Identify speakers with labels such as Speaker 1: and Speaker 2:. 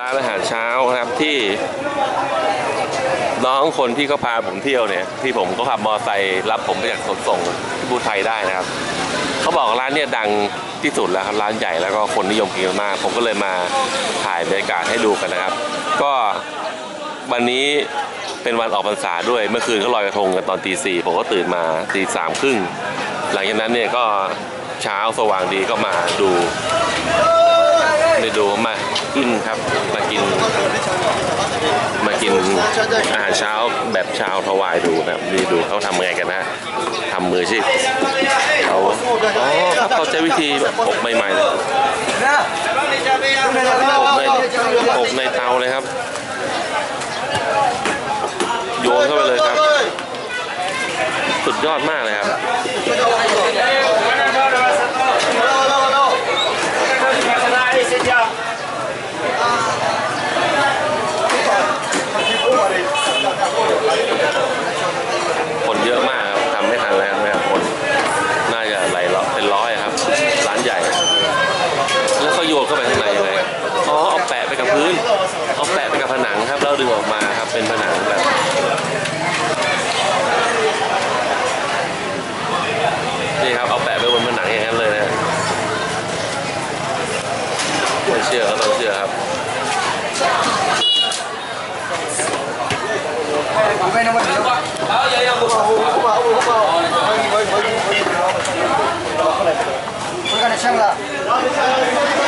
Speaker 1: ร้านอาหารเช้านะครับที่น้องคนที่เขาพาผมเที่ยวเนี่ย ที่ผมก็ขับมอไซค์รับผมไปจากขนส่งที่บูไทยได้นะครับเขาบอกร้านเนี่ยดังที่สุดแล้วครับร้านใหญ่แล้วก็คนนิยมกินกันมาก ผมก็เลยมาถ่ายบรรยากาศให้ดูกันนะครับ ก็วันนี้เป็นวันออกพรรษาด้วยเมื่อคืนเขาลอยกระทงกันตอนตีสี่ผมก็ตื่นมาตีสามครึ่งหลังจากนั้นเนี่ยก็เช้าสว่างดีก็มาดู ไปดูมากินครับมากิน มากินอาหารเช้าแบบชาวทวายดูครับนี่ดูเขาทำไงกันนะทำมือชีพเขาอ๋อครับเขาใช้วิธีแบบอบใหม่ๆเลยอบในอบในเตาเลยครับ โยนเข้าไปเลยครับ สุดยอดมากเลยครับาแปะไปบนผนังอย่างนั้นเลยนะไม่เชื่อก็ต้องเชื่อครับช่าเงละ